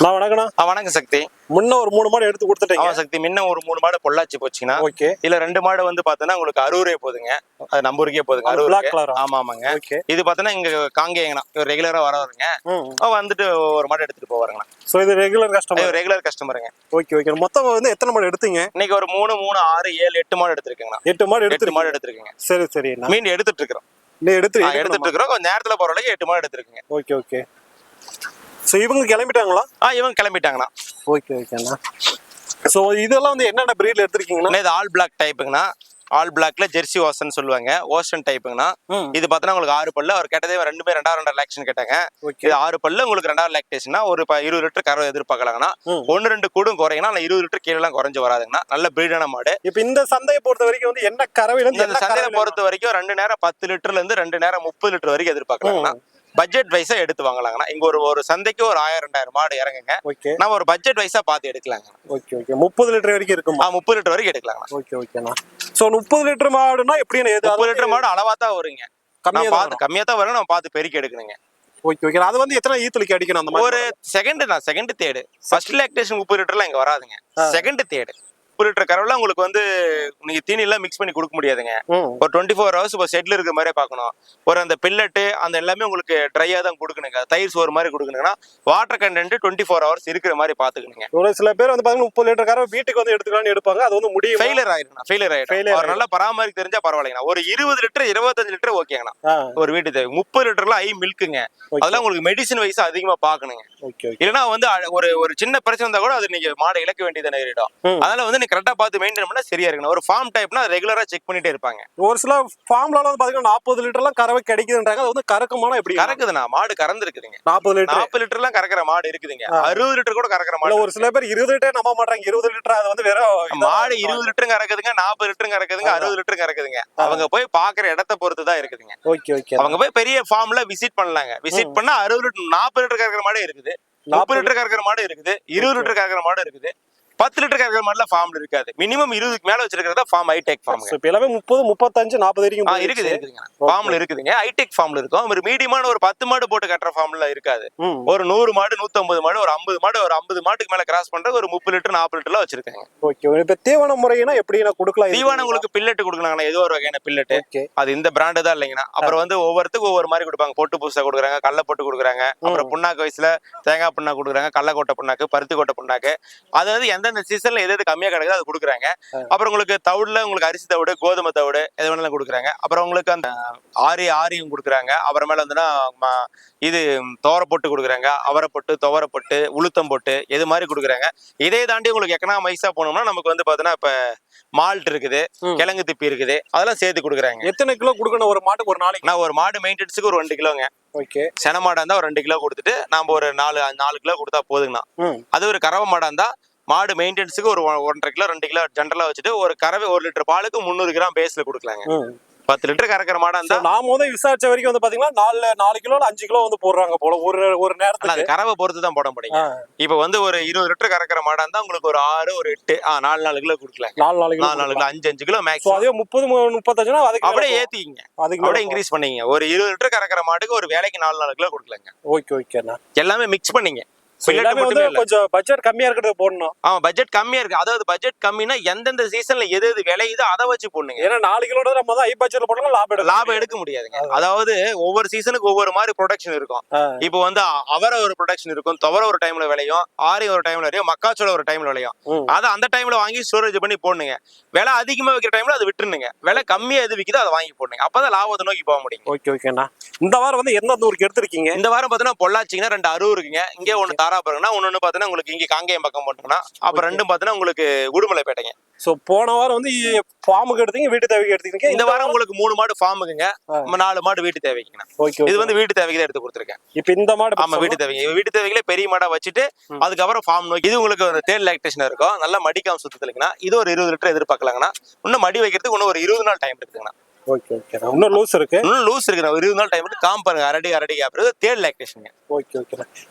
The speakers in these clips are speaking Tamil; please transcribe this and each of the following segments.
நான் வணக்கண்ணா வணக்கம் சக்தி. முன்ன ஒரு மூணு மாடு எடுத்து கொடுத்துட்டீங்க. ஆமா சக்தி முன்ன ஒரு மூணு மாடு பொள்ளாச்சி போச்சுங்கன்னா ஓகே. இதுல ரெண்டு மாடு வந்து பாத்தீங்கன்னா உங்களுக்கு அரூரே போகுதுங்க அது நம்ம ஊருக்கே colour ஆ? ஆமா ஆமாங்க. ஓகே. இது பாத்தீங்கன்னா இங்க காங்கேயங்கண்ணா. இவர் ரெகுலரா வரவருங்க. வந்துட்டு ஒரு மாடு எடுத்துட்டு போவாருங்கண்ணா. ஸோ இது ரெகுலர் கஸ்டமர் ரெகுலர் கஸ்டமருங்க ஓகே ஓகே. மொத்தம் வந்து எத்தனை மாடு எடுத்தீங்க? இன்னைக்கு ஒரு மூணு மூணு ஆறு ஏழு எட்டு மாடு எடுத்திருக்கேங்கண்ணா. எட்டு மாடு எட்டு மாடு எடுத்திருக்கீங்க. சரி சரிண்ணா. மீன் எடுத்துட்டு இருக்கிறோம். நீ எடுத்து ஆ, எடுத்துட்டு இருக்கிறோம். கொஞ்சம் நேரத்துல போற வரைக்கும் எட்டு மாடு எடுத்திருக்கீங்க. Okay okay. ஸோ இவங்க கிளம்பிட்டாங்களா? ஆ இவங்க கிளம்பிட்டாங்கண்ணா. ஓகே ஓகேண்ணா ஸோ இதெல்லாம் வந்து என்னென்ன பிரீட்ல எடுத்திருக்கீங்கண்ணா? இது ஆல் பிளாக் டைப்புங்கண்ணா ஆல் பிளாக்ல ஜெர்சி ஓசன் சொல்லுவாங்க. ஓஷன் டைப்புங்கண்ணா இது பார்த்தீங்கன்னா உங்களுக்கு ஆறு பல்லு. அவர் கேட்டதே ரெண்டுமே ரெண்டாயிரம் ரெண்டாயிரம் லேக்ஷன் கேட்டாங்க. இது ஆறு பல்லு உங்களுக்கு ரெண்டாயிரம் லேக்டேஷன்னா ஒரு இருபது லிட்டர் கறவை எதிர்பார்க்கலாங்கண்ணா. ஒன்று ரெண்டு கூடும் குறையனா இல்லை இருபது லிட்டர் கீழெல்லாம் குறைஞ்சு வராதுங்கண்ணா. நல்ல பிரீடான மாடு. இப்போ இந்த சந்தையை பொறுத்த வரைக்கும் வந்து என்ன கறவையில இந்த சந்தையை பொறுத்த வரைக்கும் ரெண்டு நேரம் பத்து லிட்டர்ல இருந்து ரெண்டு நேரம் முப்பது லிட்டர் வரைக்கும் எதிர்பார்க்கலாங்கண்ணா. பட்ஜெட் வைஸா எடுத்து வாங்கலாங்கண்ணா. இங்க ஒரு ஒரு சந்தைக்கு ஒரு ஆயிரம் ரெண்டாயிரம் மாடு இறங்குங்க. ஓகே. நம்ம ஒரு பட்ஜெட் வைஸா பார்த்து எடுக்கலாங்க ஓகே ஓகே. முப்பது லிட்டர் வரைக்கும் இருக்குமா? ஆ முப்பது லிட்டர் வரைக்கும் எடுக்கலாங்கண்ணா. ஓகே ஓகேண்ணா. ஸோ முப்பது லிட்டர் மாடுனா எப்படின்னு எது முப்பது லிட்டர் மாடு அளவா தான் வருங்க. கம்மியா தான் பார்த்து கம்மியா தான் வரும் நம்ம பார்த்து பெருக்கி எடுக்கணுங்க. Okay okay. அது வந்து எத்தனை ஈத்துலிக்கு அடிக்கணும் அந்த மாதிரி? ஒரு செகண்ட் நான் செகண்ட் தேர்டு ஃபர்ஸ்ட் லாக்டேஷன் முப்பது லிட்டர்லாம் இங்க வராதுங்க. செகண்ட் தேர்டு முப்பது லிட்டர் கறவைலாம் உங்களுக்கு வந்து நீங்க தீனி எல்லாம் மிக்ஸ் பண்ணி கொடுக்க முடியாதுங்க. ஒரு டுவெண்ட்டி ஃபோர் ஹவர்ஸ் இப்போ செட்டில் இருக்கிற மாதிரியே பார்க்கணும். ஒரு அந்த பில்லட்டு அந்த எல்லாமே உங்களுக்கு ட்ரையாக தான் கொடுக்கணுங்க. தயிர் சோறு மாதிரி கொடுக்கணுங்கன்னா water content twenty four hours இருக்கிற மாதிரி பார்த்துக்கணுங்க. ஒரு சில பேர் வந்து பாத்தீங்கன்னா முப்பது லிட்டர் கறவை வீட்டுக்கு வந்து எடுத்துக்கலாம்னு எடுப்பாங்க. அது வந்து முடியும்? ஃபெயிலியர் ஆயிரும் ஃபெயிலியர் ஆயிடும் அவர் நல்லா பராமரிக்க தெரிஞ்சா பரவாயில்லைங்கண்ணா. ஒரு இருபது லிட்டர் இருபத்தஞ்சு லிட்டர் ஓகேங்கண்ணா ஒரு வீட்டு தேவை. முப்பது லிட்டர்லாம் ஐ மில்க்குங்க. அதெல்லாம் உங்களுக்கு மெடிசன் வைஸ் அதிகமா பார்க்கணுங்க. இல்லைன்னா வந்து ஒரு ஒரு சின்ன பிரச்சனை இருந்தா கூட அது நீங்க மாடை இழக்க வேண்டியது நேரிடும். அதனால வந்து நீ கரெக்டா பார்த்து மெயின்டைன் பண்ணா சரியா இருக்கணும். ஒரு ஃபார்ம் டைப்னா ரெகுலரா செக் பண்ணிட்டே இருப்பாங்க. ஒரு சில ஃபார்ம்ல வந்து பாத்தீங்கன்னா நாற்பது லிட்டர்லாம் கறவை கிடைக்குதுன்றாங்க. அது வந்து கறக்குமானா எப்படி? கறக்குதுண்ணா. மாடு கறந்துருக்குதுங்க. நாற்பது லிட்டர் நாற்பது லிட்டர்லாம் கறக்குற மாடு இருக்குதுங்க. அறுபது லிட்டர் கூட கறக்குற மாடு ஒரு சில பேர் இருபது லிட்டர் நம்ப மாட்டாங்க இருபது லிட்டர் அது வந்து வெறும் மாடு இருபது லிட்டரும் கறக்குதுங்க. நாற்பது லிட்டரும் கறக்குதுங்க. அறுபது லிட்டரும் கறக்குதுங்க. அவங்க போய் பாக்குற இடத்த பொறுத்து தான் இருக்குதுங்க. Okay okay. அவங்க போய் பெரிய ஃபார்ம்ல விசிட் பண்ணலாங்க. விசிட் பண்ணா அறுபது லிட்டர் நாற்பது லிட்டர் கறக்குற மாடு இருக்குது. முப்பது லிட்டர் கறக்குற மாடு இருக்குது. இருபது லிட்டர் கறக்குற மாடு இருக்குது. பத்து லிட்டர் கறக்குற மாடுல ஃபார்ம்ல இருக்காது. மினிமம் இருபதுக்கு மேல வச்சிருக்கிறதா ஃபார்ம் ஹைடெக் ஃபார்ம் இப்ப எல்லாமே முப்பது முப்பத்தஞ்சு நாற்பது வரைக்கும். இருக்குது இருக்குதுங்க. ஃபார்ம்ல இருக்குதுங்க. ஹைடெக் ஃபார்ம்ல இருக்கும். ஒரு மீடியமான ஒரு பத்து மாடு போட்டு கட்டுற ஃபார்ம்ல இருக்காது. ஒரு நூறு மாடு நூத்தம்பது மாடு ஒரு ஐம்பது மாடு ஒரு ஐம்பது மாட்டுக்கு மேல கிராஸ் பண்றது ஒரு முப்பது லிட்டர் நாற்பது லிட்டர்ல வச்சிருக்காங்க. ஓகே இப்ப தீவன முறைனா எப்படி நான் கொடுக்கலாம்? தீவானம் உங்களுக்கு பில்லட்டு கொடுக்கலாங்கண்ணா ஏதோ ஒரு வகையான பில்லட்டு ஓகே அது இந்த பிராண்டு தான் இல்லைங்கண்ணா. அப்புறம் வந்து ஒவ்வொருத்துக்கும் ஒவ்வொரு மாதிரி கொடுப்பாங்க. பொட்டு பூசை கொடுக்குறாங்க கடல போட்டு கொடுக்குறாங்க. அப்புறம் புண்ணாக்கு வயசுல தேங்காய் புண்ணாக்கு கொடுக்குறாங்க கடலக்கோட்டை புண்ணாக்கு பருத்தி கொட்டை புண்ணாக்கு. அதாவது எந்தெந்த சீசன்ல எது எது கம்மியா கிடக்குதோ அது கொடுக்குறாங்க. அப்புறம் உங்களுக்கு தவிடுல உங்களுக்கு அரிசி தவிடு கோதுமை தவிடு எது வேணாலும் கொடுக்குறாங்க. அப்புறம் உங்களுக்கு அந்த ஆரி ஆரியும் கொடுக்குறாங்க. அப்புறமேல வந்துன்னா இது தோரை போட்டு கொடுக்குறாங்க. அவரை பொட்டு துவரை பொட்டு உளுத்தம் போட்டு இது மாதிரி கொடுக்குறாங்க. இதே தாண்டி உங்களுக்கு எக்கனாமைஸா போனோம்னா நமக்கு வந்து பாத்தீங்கன்னா இப்ப மால்ட் இருக்குது. கிழங்கு திப்பி இருக்குது. அதெல்லாம் சேர்த்து கொடுக்குறாங்க. எத்தனை கிலோ கொடுக்கணும்? ஒரு மாட்டுக்கு ஒரு நாளைக்கு? நான் ஒரு மாடு மெயின்டெனன்ஸுக்கு ஒரு ரெண்டு கிலோங்க. ஓகே. சென மாடா இருந்தா ஒரு ரெண்டு கிலோ கொடுத்துட்டு நாம ஒரு நாலு நாலு கிலோ கொடுத்தா போதுங்கண்ணா. அது ஒரு கறவை மாடா இருந்தா மாடு மெயின்டெனன்ஸுக்கு ஒரு ஒன்றரை கிலோ ரெண்டு கிலோ ஜென்ரலா வச்சுட்டு ஒரு கறவை ஒரு லிட்டர் பாலுக்கு முந்நூறு கிராம் பேஸ்ல கொடுக்கலாங்க. பத்து லிட்டர் கறக்கிற மாடா இருந்தா நான் முதல் விசாரிச்ச வரைக்கும் வந்து பாத்தீங்கன்னா நாலு நாலு கிலோ அஞ்சு கிலோ வந்து போடுறாங்க போல ஒரு ஒரு ஆனா நேரத்துக்கு அது கறவை பொறுத்து தான் போட முடியும் இப்ப வந்து ஒரு இருபது லிட்டர் கறக்கிற மாடா இருந்தா உங்களுக்கு ஒரு ஆறு ஒரு எட்டு நாலு நாலு கிலோ கொடுக்கலாம் நாலு நாலு கிலோ நாலு கிலோ அஞ்சு அஞ்சு கிலோ ஸோ மேக்ஸிமம் அதே முப்பது மு- முப்பத்தஞ்சுனா அதுக்கு அப்படியே ஏத்திக்கிங்க. அதுக்கு அப்படியே இன்க்ரீஸ் பண்ணீங்க. ஒரு இருபது லிட்டர் கறக்கிற மாட்டுக்கு ஒரு வேலைக்கு நாலு நாலு கிலோ கொடுக்கலாங்க. ஓகே ஓகேண்ணா எல்லாமே மிக்ஸ் பண்ணீங்க. எல்லாமே வந்து கொஞ்சம் பட்ஜெட் கம்மியா இருக்கிறது போடணும். ஆமா பட்ஜெட் கம்மியா இருக்கு. அதாவது பட்ஜெட் கம்மினா எந்தெந்த சீசன்ல எது எது விளையுதோ அதை வச்சு போடுங்க ஏன்னா நாலு கிலோ நம்ம தான் ஐ பட்ஜெட்ல போட்டோம்னா லாபம் எடுக்கலாம் லாபம் எடுக்க முடியாதுங்க. அதாவது ஒவ்வொரு சீசனுக்கு ஒவ்வொரு மாதிரி ப்ரொடக்ஷன் இருக்கும். இப்போ வந்து அவரை ஒரு ப்ரொடக்ஷன் இருக்கும் துவர ஒரு டைம்ல விளையும் ஆரி ஒரு டைம்ல விளையும் மக்காச்சோளம் ஒரு டைம்ல விளையும். அதை அந்த டைம்ல வாங்கி ஸ்டோரேஜ் பண்ணி போடுங்க விலை அதிகமா வைக்கிற டைம்ல அதை விட்டுருங்க விலை கம்மியா எது விக்குதோ அதை வாங்கி போடுங்க அப்பதான் லாபத்தை நோக்கி போக முடியும் ஓகே ஓகேண்ணா. இந்த வாரம் வந்து எந்தெந்த ஊருக்கு எடுத்திருக்கீங்க? இந்த வாரம் பாத்தீங்கன்னா பொள்ளாச்சிங்கன்னா ரெண்டு அருவு இருக்குங்க இங்கே தாராபுரம்னா ஒன்னு பாத்தீங்கன்னா உங்களுக்கு இங்க காங்கேயம் பக்கம் போட்டோம்னா அப்புறம் ரெண்டும் பாத்தீங்கன்னா உங்களுக்கு உடுமலைப்பேட்டைங்க. ஸோ போன வாரம் வந்து ஃபார்முக்கு எடுத்தீங்க வீட்டு தேவைக்கு எடுத்தீங்க இந்த வாரம் உங்களுக்கு மூணு மாடு ஃபார்முக்குங்க ஆ. நாலு மாடு வீட்டு தேவைக்குங்க. ஓகே இது வந்து வீட்டு தேவைக்கு தான் எடுத்து கொடுத்துருக்கேன். இப்போ இந்த மாடு ஆமா வீட்டு தேவைக்கு. வீட்டு தேவைகளே பெரிய மாடா வச்சுட்டு. அதுக்கப்புறம் ஃபார்ம் நோக்கி இது உங்களுக்கு ஒரு தேர்ட் லாக்டேஷன் இருக்கும். நல்லா மடிக்காம சுத்தத்துலங்கண்ணா இது ஒரு இருபது லிட்டர் எதிர்பார்க்கலாங்கண்ணா. இன்னும் மடி வைக்கிறதுக்கு இன்னும் ஒரு இருபது நாள் டைம் இருக்குங்கண்ணா ஓகே ஓகே. இன்னும் லூஸ் இருக்கு. இன்னும் லூஸ் இருக்குண்ணா ஒரு இருபது நாள் டைம் இருக்கு காம் பாருங்க. அரடி அரடி அப்புறம் தேர்ட் லாக்டேஷன் ஓகே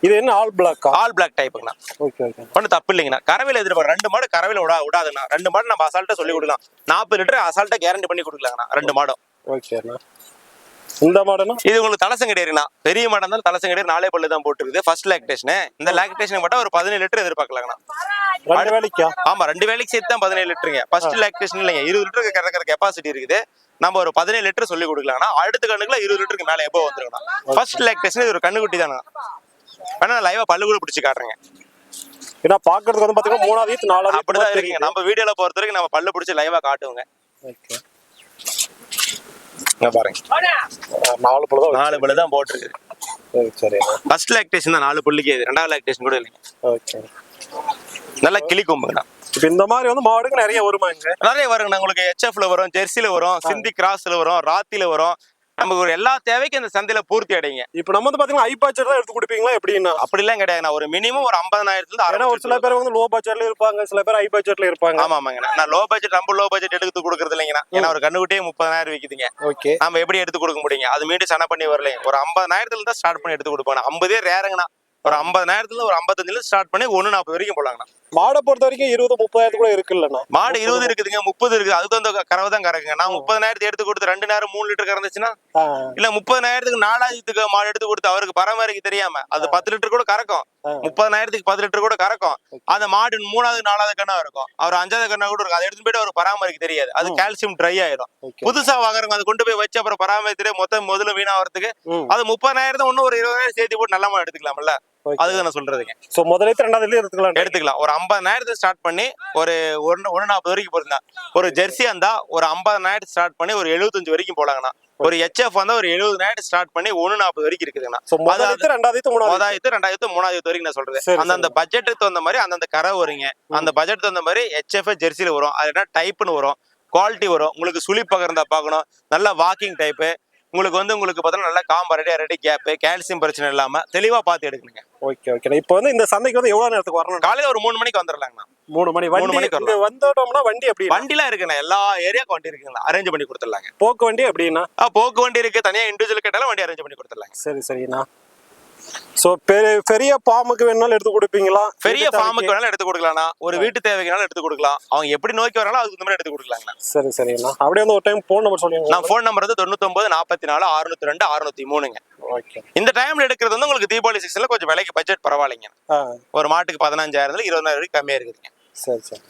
இது என்ன ஆல் பிளாக்கா ஆல் பிளாக் டைப்புங்கண்ணா ஓகே ஓகே. ஒன்றும் தப்பு இல்லைங்கண்ணா. கறவையில் எதிர்பார்க்க ரெண்டு மாடு கறவையில் விடா விடாதுண்ணா ரெண்டு மாடு நம்ம அசால்ட்டா சொல்லி கொடுக்கலாம். நாற்பது லிட்டர் அசால்ட்டா கேரண்டி பண்ணி கொடுக்கலாங்கண்ணா. ரெண்டு மாடும். ஓகேண்ணா இந்த மாடுனா? இது உங்களுக்கு தலசங்கடேரினா பெரிய மாடம் இருந்தாலும் தலசங்கடேரி நாலே பல்லு தான் போட்டுருக்குது. ஃபர்ஸ்ட் லாக்டேஷன் இந்த லாக்டேஷன் மட்டும் ஒரு பதினேழு லிட்டர் எதிர்பார்க்கலாங்கண்ணா. ரெண்டு வேலைக்கா? ஆமா ரெண்டு வேலைக்கு சேர்த்து தான் பதினேழு லிட்டருங்க. ஃபர்ஸ்ட் லாக்டேஷன் இல்லைங்க. இருபது லிட்டருக்கு கறக்கிற கெப்பாசிட்டி இருக்குது. நம்ம ஒரு பதினேழு லிட்டர் சொல்லி கொடுக்கலாம்னா அடுத்த கண்ணுக்குள்ள இருபது லிட்டருக்கு மேல எப்போ வந்துருக்கணும் ஃபர்ஸ்ட் லாக்டேஷன் இது ஒரு கண்ணுக்குட்டி தானே வேணா லைவா பல்லு கூட பிடிச்சி காட்டுறேங்க. ஏன்னா பாக்குறதுக்கு வந்து பாத்தீங்கன்னா மூணாவது ஈத்து, நாலாவது அப்படிதான் இருக்குங்க. நம்ம வீடியோல பொறுத்த வரைக்கும் நம்ம பல்லு பிடிச்சி லைவா காட்டுவோங்க. பாருங்க. நாலு பழம் தான் நாலு பல்லு தான் போட்டிருக்கு. சரி. ஃபர்ஸ்ட் லாக்டேஷன் தான் நாலு புள்ளிக்கு இது. ரெண்டாவது லாக்டேஷன் கூட இல்லைங்க. ஓகே. நல்லா கிளி கொம்புங்கண்ணா இப்போ இந்த மாதிரி வந்து மாடுக்கு நிறைய வருமா இங்க? நிறைய வருங்கண்ணா உங்களுக்கு ஹெச்எஃப்ல வரும் ஜெர்சில வரும் சிந்தி கிராஸ்ல வரும் ராத்தில வரும். நமக்கு ஒரு எல்லா தேவைக்கும் இந்த சந்தையில பூர்த்தி அடைங்க இப்போ நம்ம வந்து பாத்தீங்கன்னா ஐ பட்ஜெட் தான் எடுத்து கொடுப்பீங்களா எப்படின்னா? அப்படிலாம் கிடையாது. ஒரு மினிமம் ஒரு ஐம்பதாயிரத்துல ஏன்னா ஒரு சில பேர் வந்து லோ பட்ஜெட்ல இருப்பாங்க சில பேர் ஐ பட்ஜெட்ல இருப்பாங்க. ஆமா ஆமாங்கண்ணா நான் லோ பட்ஜெட் ரொம்ப லோ பட்ஜெட் எடுத்து கொடுக்கறது இல்லைங்கண்ணா. ஏன்னா ஒரு கண்ணுக்குட்டியே முப்பதாயிரம் விக்குதுங்க. ஓகே. நம்ம எப்படி எடுத்து கொடுக்க முடியுங்க? அது மீண்டும் சன பண்ணி வரலைங்க. ஒரு ஐம்பதாயிரத்துல தான் ஸ்டார்ட் பண்ணி எடுத்து கொடுப்பாங்க ஐம்பதே ரேருங்கண்ணா ஒரு ஐம்பதாயிரத்துல ஒரு ஐம்பத்தஞ்சுல ஸ்டார்ட் பண்ணி ஒண்ணு நாற்பது வரைக்கும் போலாங்கண்ணா. மாடை பொறுத்த வரைக்கும் இருபது முப்பதாயிரத்து கூட இருக்குல்லண்ணா. மாடு இருபது இருக்குதுங்க முப்பது இருக்குது. அதுக்கு வந்து கறவை தான் கறக்குங்க. நான் முப்பதாயிரத்து எடுத்து கொடுத்து ரெண்டு நேரம் மூணு லிட்டர் கறந்துச்சுன்னா? இல்ல முப்பதாயிரத்துக்கு நாலாயிரத்துக்கு மாடு எடுத்து கொடுத்து அவருக்கு பராமரிக்க தெரியாம அது பத்து லிட்டர் கூட கறக்கும். முப்பதாயிரத்துக்கு பத்து லிட்டர் கூட கறக்கும். அந்த மாடு மூணாவது நாலாவது கண்ணா இருக்கும். அவர் அஞ்சாவது கண்ணா கூட இருக்கும். அதை எடுத்து போயிட்டு அவர் பராமரிக்க தெரியாது. அது கால்சியம் ட்ரை ஆயிடும். புதுசா வாங்குறவங்க அதை கொண்டு போய் வச்சு அப்புறம் பராமரித்து மொத்தம் முதல்ல வீணாகிறதுக்கு அது முப்பதாயிரத்தை இன்னும் ஒரு இருபதாயிரம் சேர்த்து போட்டு நல்ல மாடு எடுத்துக்கலாம்ல? அதுக்கு நான் சொல்றதுங்க. ஸோ முதலேத்து ரெண்டாவது எடுத்துக்கலாம். எடுத்துக்கலாம். ஒரு ஐம்பதாயிரத்தை ஸ்டார்ட் பண்ணி ஒரு ஒன்று ஒன்று நாற்பது வரைக்கும் போயிருந்தா ஒரு ஜெர்சி இருந்தா ஒரு ஐம்பதாயிரத்து ஸ்டார்ட் பண்ணி ஒரு எழுபத்தஞ்சு வரைக்கும் போலாங்கண்ணா. ஒரு ஹெச்எஃப் வந்தா ஒரு எழுபதாயிரம் ஸ்டார்ட் பண்ணி ஒன்று நாற்பது வரைக்கும் இருக்குதுங்கண்ணா. முதலேத்து ரெண்டாவது மூணாவது ரெண்டாயிரத்து மூணாயிரத்து வரைக்கும் நான் சொல்றேன். சரி, அந்தந்த பட்ஜெட்டுக்கு தகுந்த மாதிரி அந்தந்த கரை வருங்க. அந்த பட்ஜெட் தகுந்த மாதிரி ஹெச்எஃப் ஜெர்சியில் வரும். அது என்ன டைப்னு வரும். குவாலிட்டி வரும். உங்களுக்கு சுழி பகர்ந்தா பார்க்கணும். நல்ல வாக்கிங் டைப்பு உங்களுக்கு வந்து உங்களுக்கு பார்த்தீங்கன்னா நல்ல காம்பு ரெடி ரெடி கேப்பு கால்சியம் பிரச்சனை இல்லாம தெளிவா பார்த்து எடுக்கணுங்க. ஓகே ஓகே இப்போ வந்து இந்த சந்தைக்கு வந்து எவ்வளவு நேரத்துக்கு வரணும் காலையில ஒரு மூணு மணிக்கு வந்துடலாங்கண்ணா மூணு மணி. வண்டி மணிக்கு வந்துட்டோம்னா வண்டி எப்படி? வண்டிலாம் இருக்குண்ணா. எல்லா ஏரியாவுக்கும் வண்டி இருக்குங்களா அரேஞ்ச் பண்ணி கொடுத்துடலாங்க. போக்கு வண்டி எப்படின்னா ஆ, போக்கு வண்டி இருக்கு. தனியா இண்டிவிஜுவல் கேட்டாலும் வண்டி அரேஞ்ச் பண்ணி கொடுத்துடலாங்க. சரி சரிண்ணா ஸோ பெரிய பெரிய பாம்புக்கு வேணாலும் எடுத்து கொடுப்பீங்களா? பெரிய ஃபார்முக்கு வேணாலும் எடுத்து கொடுக்கலாம்ண்ணா. ஒரு வீட்டு தேவைக்குனாலும் எடுத்து கொடுக்கலாம். அவங்க எப்படி நோக்கி வராங்களோ அதுக்கு மாதிரி எடுத்து கொடுக்கலாங்கண்ணா. சரி சரிண்ணா அப்படியே வந்து ஒரு டைம் ஃபோன் நம்பர் சொல்லுங்க நான் ஃபோன் நம்பர் வந்து தொண்ணூத்தொன்பது நாற்பத்தி நாலு அறுநூத்தி ரெண்டு அறுநூத்தி மூணுங்க ஓகே. இந்த டைம்ல எடுக்கிறது வந்து உங்களுக்கு தீபாவளி சீசன்ல கொஞ்சம் விலைக்கு பட்ஜெட் பரவாயில்லைங்க ஒரு மாட்டுக்கு பதினஞ்சாயிரத்துல இருபதாயிரம் வரைக்கும் கம்மியா இருக்குதுங்க. சரி சரி.